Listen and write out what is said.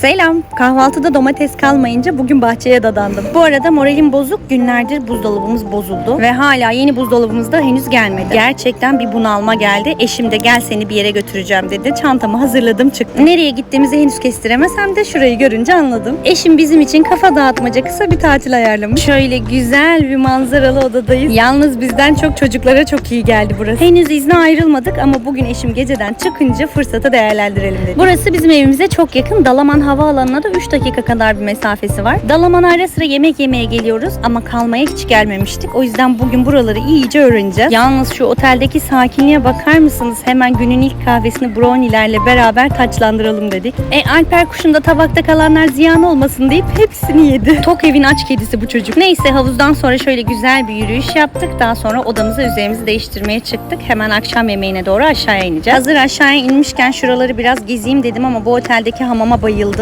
Selam. Kahvaltıda domates kalmayınca bugün bahçeye dadandım. Bu arada moralim bozuk. Günlerdir buzdolabımız bozuldu. Ve hala yeni buzdolabımız da henüz gelmedi. Gerçekten bir bunalma geldi. Eşim de gel seni bir yere götüreceğim dedi. Çantamı hazırladım çıktım. Nereye gittiğimizi henüz kestiremesem de şurayı görünce anladım. Eşim bizim için kafa dağıtmaca kısa bir tatil ayarlamış. Şöyle güzel bir manzaralı odadayız. Yalnız bizden çok çocuklara çok iyi geldi burası. Henüz izne ayrılmadık ama bugün eşim geceden çıkınca fırsatı değerlendirelim dedi. Burası bizim evimize çok yakın. Dalaman Havaalanı'na da 3 dakika kadar bir mesafesi var. Dalaman'a ara sıra yemek yemeye geliyoruz ama kalmaya hiç gelmemiştik. O yüzden bugün buraları iyice öğreneceğiz. Yalnız şu oteldeki sakinliğe bakar mısınız? Hemen günün ilk kahvesini brownie'lerle beraber taçlandıralım dedik. E Alper kuşun da tabakta kalanlar ziyan olmasın deyip hepsini yedi. Tok evin aç kedisi bu çocuk. Neyse havuzdan sonra şöyle güzel bir yürüyüş yaptık. Daha sonra odamıza üzerimizi değiştirmeye çıktık. Hemen akşam yemeğine doğru aşağıya ineceğiz. Hazır aşağıya inmişken şuraları biraz gezeyim dedim ama bu oteldeki hamama bayıldım.